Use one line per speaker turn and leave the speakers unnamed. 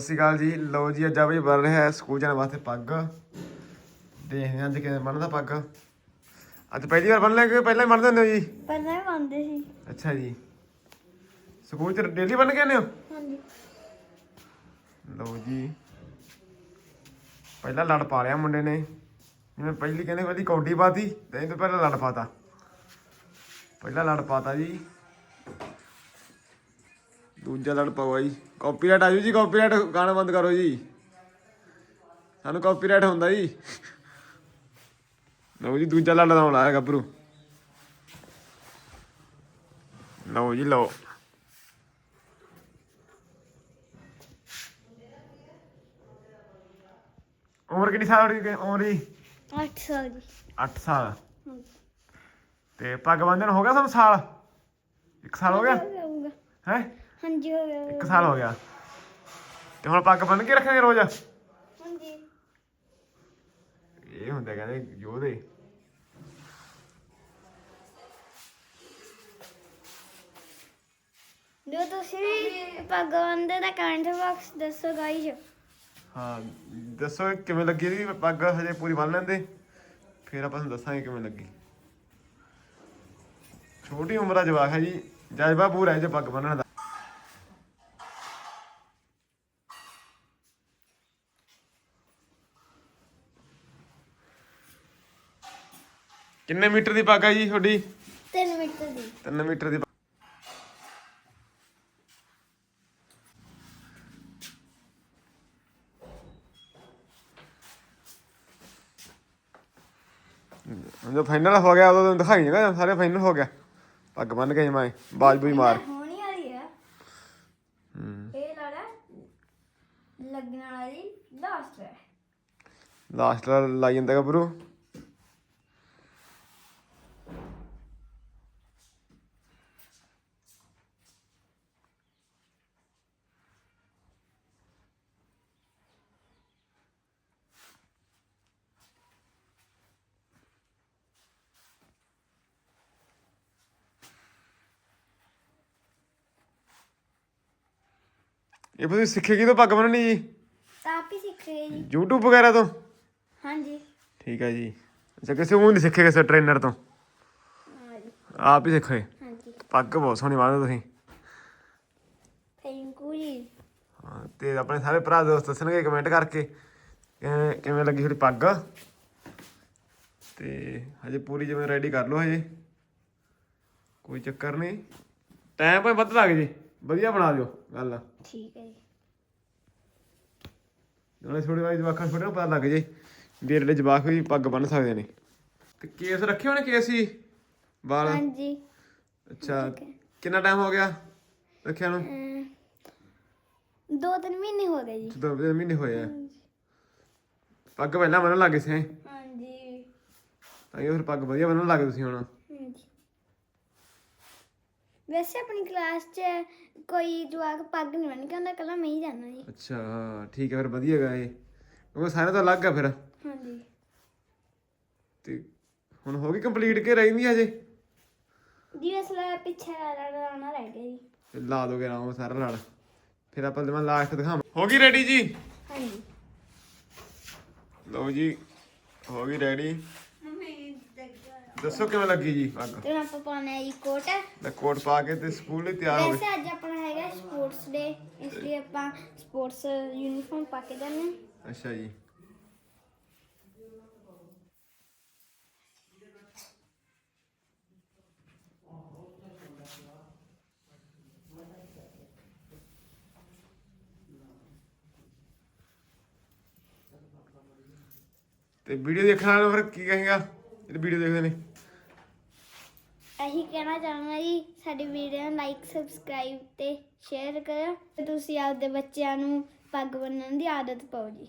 ਸਤਿ ਸ਼੍ਰੀ ਅਕਾਲ ਜੀ। ਲਓ ਜੀ ਅੱਜ ਆ ਬਈ ਬਣ ਰਿਹਾ ਹੈ ਸਕੂਲ ਜਾਣ ਵਾਸਤੇ ਪੱਗ। ਦੇਖਦੇ ਹਾਂ ਅੱਜ ਕਿਵੇਂ ਬਣਦਾ ਪੱਗ। ਅੱਜ ਪਹਿਲੀ ਵਾਰ ਬਣ ਲਿਆ ਕਿ ਪਹਿਲਾਂ ਹੀ ਬਣਦੇ ਹੁੰਦੇ ਹੋ ਜੀ?
ਪਹਿਲਾਂ ਹੀ ਮੰਨਦੇ ਸੀ।
ਅੱਛਾ ਜੀ। ਸਕੂਲ ਚ ਡੇਲੀ ਬਣ ਕੇ ਆਉਂਦੇ ਹੋ?
ਹਾਂਜੀ।
ਲਓ ਜੀ। ਪਹਿਲਾਂ ਲੜ ਪਾ ਲਿਆ ਮੁੰਡੇ ਨੇ। ਜਿਵੇਂ ਪਹਿਲੀ ਕਹਿੰਦੇ ਪਹਿਲੀ ਕੌਡੀ ਪਾਤੀ ਤੇ ਇਹ ਤੋਂ ਪਹਿਲਾਂ ਲੜ ਪਾਤਾ। ਪਹਿਲਾਂ ਲੜ ਪਾਤਾ ਜੀ। ਦੂਜਾ ਲੜ ਪਾਵਾ ਜੀ ਕਾਪੀਰਾਈਟ ਆਜੂ ਜੀ ਕਾਪੀਰਾਈਟ ਗਾਣਾ ਬੰਦ ਕਰੋ ਜੀ। ਸਾਨੂੰ ਕਾਪੀਰਾਈਟ ਹੁੰਦਾ ਜੀ। ਲਓ ਜੀ ਦੂਜਾ ਲੜ ਲਾਉਣ ਲਾਇਆ ਗੱਭਰੂ। ਲਓ ਜੀ ਲਓ। ਉਮਰ ਕਿੰਨੀ ਸਾਲ ਹੋ ਗਈ ਉਮਰ ਜੀ?
8 ਸਾਲ ਦੀ
8 ਸਾਲ। ਤੇ ਪੱਗ ਹੋ ਗਿਆ ਤੁਹਾਨੂੰ ਸਾਲ? ਇੱਕ ਸਾਲ ਹੋ ਗਿਆ। ਹੈ?
ਹਾਂਜੀ ਹੋ ਗਿਆ
ਇੱਕ ਸਾਲ ਹੋ ਗਿਆ। ਤੇ ਹੁਣ ਪੱਗ ਬੰਨ ਕੇ ਰੱਖਾਂਗੇ ਰੋਜ਼?
ਹਾਂਜੀ।
ਇਹ ਹੁੰਦੇ ਕਹਿੰਦੇ ਯੋਧੇ।
ਜੋ ਤੁਸੀਂ ਪੱਗ ਬੰਨਦੇ ਤਾਂ ਕਮੈਂਟ ਬਾਕਸ ਦੱਸੋ ਗਾਈਜ਼
ਹਾਂ ਦੱਸੋ ਕਿਵੇਂ ਲੱਗੀ ਇਹਦੀ ਪੱਗ ਹਜੇ ਪੂਰੀ ਬੰਨ ਲੈਂਦੇ? ਫਿਰ ਆਪਾਂ ਤੁਹਾਨੂੰ ਦੱਸਾਂਗੇ ਕਿਵੇਂ ਲੱਗੀ। ਛੋਟੀ ਉਮਰ ਦਾ ਜਵਾਕ ਹੈ ਜੀ ਜਜ਼ਬਾ ਪੂਰਾ ਹੈ ਜੇ ਪੱਗ ਬੰਨਣ ਦਾ। ਕਿੰਨੇ ਮੀਟਰ ਦੀ ਪੱਗ ਹੈ ਜੀ ਤੁਹਾਡੀ?
3 ਮਿੰਟ ਦੀ।
3 ਮੀਟਰ ਦੀ ਪੱਗ। ਜਦੋਂ ਫਾਈਨਲ ਹੋ ਗਿਆ ਉਦੋਂ ਤੈਨੂੰ ਦਿਖਾਈ ਜਗਾ ਸਾਰੇ ਫਾਈਨਲ ਹੋ ਗਿਆ। ਪੱਗ ਬੰਨ ਕੇ ਜਮਾਏ ਬਾਜ ਬੂਈ ਮਾਰ।
ਹੋਣੀ ਵਾਲੀ ਆ।
ਹੂੰ।
ਇਹ ਲਾੜਾ ਲੱਗਣ ਵਾਲੀ ਲਾਸਟ ਹੈ।
ਲਾਸਟ ਲਾਈ ਜਾਂਦਾ ਗੱਭਰੂ ਇਹ ਤੁਸੀਂ ਸਿੱਖੇ ਕਿਤੋਂ ਪੱਗ ਬੰਨਣੀ ਜੀ।
ਤਾਂ ਆਪ ਹੀ ਸਿੱਖ ਜੀ।
YouTube ਵਗੈਰਾ ਤੋਂ?
ਹਾਂਜੀ।
ਠੀਕ ਹੈ ਜੀ। ਅੱਛਾ ਕਿਸੇ ਉਹ ਨਹੀਂ ਸਿੱਖੇ ਕਿਸੇ ਟ੍ਰੇਨਰ ਤੋਂ?
ਹਾਂਜੀ
ਆਪ ਹੀ ਸਿੱਖੇ।
ਹਾਂਜੀ।
ਪੱਗ ਬਹੁਤ ਸੋਹਣੀ ਬੰਨ੍ਹਦੇ ਤੁਸੀਂ।
ਥੈਂਕ ਯੂ ਜੀ।
ਹਾਂ, ਤੇ ਆਪਣੇ ਸਾਰੇ ਭਰਾ ਦੋਸਤ ਦੱਸਣਗੇ ਕਮੈਂਟ ਕਰਕੇ ਕਿਵੇਂ ਕਿਵੇਂ ਲੱਗੀ ਤੁਹਾਡੀ ਪੱਗ? ਤੇ ਹਜੇ ਪੂਰੀ ਜਿਵੇਂ ਰੈਡੀ ਕਰ ਲਓ ਹਜੇ। ਕੋਈ ਚੱਕਰ ਨਹੀਂ। ਟਾਈਮ ਭਾਵੇਂ ਵੱਧ ਲੱਗ ਜੇ। ਵਧੀਆ ਬਣਾ ਦਿਓ ਗੱਲ।
ਠੀਕ ਹੈ ਜੀ।
ਨਾਲੇ ਥੋੜੀ ਵਾਰੀ ਜਵਾਕਾਂ ਨੂੰ ਥੋੜਾ ਪਤਾ ਲੱਗ ਜੇ ਵੀ ਜਿਹੜੇ ਜਵਾਕ ਵੀ ਪੱਗ ਬੰਨ ਸਕਦੇ ਨੇ। ਤੇ ਕੇਸ ਰੱਖੇ ਹੋਣੇ ਕੇਸ ਹੀ? ਵਾਲ
ਹਾਂਜੀ।
ਅੱਛਾ ਕਿੰਨਾ ਟਾਈਮ ਹੋ ਗਿਆ ਰੱਖਿਆ ਨੂੰ?
ਦੋ ਤਿੰਨ ਮਹੀਨੇ ਹੋ ਗਏ ਜੀ।
ਦੋ ਤਿੰਨ ਮਹੀਨੇ ਹੋਏ ਆ। ਪੱਗ ਪਹਿਲਾਂ ਬੰਨਣ ਲੱਗੇ ਸੀ
ਹਾਂਜੀ।
ਤਾਂ ਇਹ ਫਿਰ ਪੱਗ ਵਧੀਆ ਬੰਨਣ ਲੱਗੇ ਤੁਸੀਂ ਹੁਣ।
ਵੈਸੇ ਆਪਣੀ ਕਲਾਸ 'ਚ ਕੋਈ ਜਵਾਕ ਪੱਗ ਨਹੀਂ ਬੰਨ ਕੇ ਆਉਂਦਾ ਕੱਲਾ ਮੈਂ ਹੀ ਜਾਣਾ ਜੀ
ਅੱਛਾ ਹਾਂ, ਠੀਕ ਹੈ ਫਿਰ ਵਧੀਆ ਗਾ ਇਹ। ਕਿਉਂਕਿ ਸਾਰੇ ਤਾਂ ਅਲੱਗ ਆ ਫਿਰ।
ਹਾਂਜੀ।
ਤੇ ਹੁਣ ਹੋ ਗਈ ਕੰਪਲੀਟ ਕੇ ਰਹਿੰਦੀ ਹਜੇ?
ਜੀ ਅਸਲਾ ਪਿੱਛੇ ਲੜਾਉਣਾ ਰਹਿ ਗਿਆ ਜੀ।
ਫਿਰ ਲਾ ਦੋਗੇ ਆਰਾਮ ਸਾਰਾ ਲੜ ਫਿਰ ਆਪਾਂ ਦਵਾਂ ਲਾਸਟ ਦਿਖਾਵਾਂ। ਹੋ ਗਈ ਰੈਡੀ ਜੀ?
ਹਾਂਜੀ।
ਲਓ ਜੀ ਹੋ ਗਈ ਰੈਡੀ ਦੱਸੋ ਕਿਵੇਂ ਲੱਗੀ ਜੀ? ਪੱਗ
ਤੇ ਹੁਣ ਆਪਾਂ ਪਾਉਣਾ ਹੈ ਜੀ ਕੋਟ।
ਮੈਂ ਕੋਟ ਪਾ ਕੇ ਤੇ ਸਕੂਲ ਲਈ ਤਿਆਰ ਹੋ ਗਏ।
ਵੈਸੇ ਅੱਜ ਆਪਣਾ ਹੈਗਾ ਸਪੋਰਟਸ ਡੇ ਇਸ ਲਈ ਆਪਾਂ ਸਪੋਰਟਸ ਯੂਨੀਫਾਰਮ ਪਾ ਕੇ ਜਾਣਾ ਹੈ।
ਅੱਛਾ ਜੀ। ਤੇ ਵੀਡੀਓ ਦੇਖਣ ਵਾਲੇ ਫਿਰ ਕੀ ਕਹੇਗਾ? ਜਿਹੜੇ ਵੀਡੀਓ ਦੇਖਦੇ ਨੇ।
ਇਹੀ ਕਹਿਣਾ ਚਾਹਾਂਗਾ ਜੀ, ਸਾਡੀ ਵੀਡੀਓ ਨੂੰ ਲਾਈਕ ਸਬਸਕ੍ਰਾਈਬ ਤੇ ਸ਼ੇਅਰ ਕਰੋ ਤੇ ਤੁਸੀਂ ਆਪਦੇ ਬੱਚਿਆਂ ਨੂੰ ਪੱਗ ਬੰਨਣ ਦੀ ਆਦਤ ਪਾਓ ਜੀ।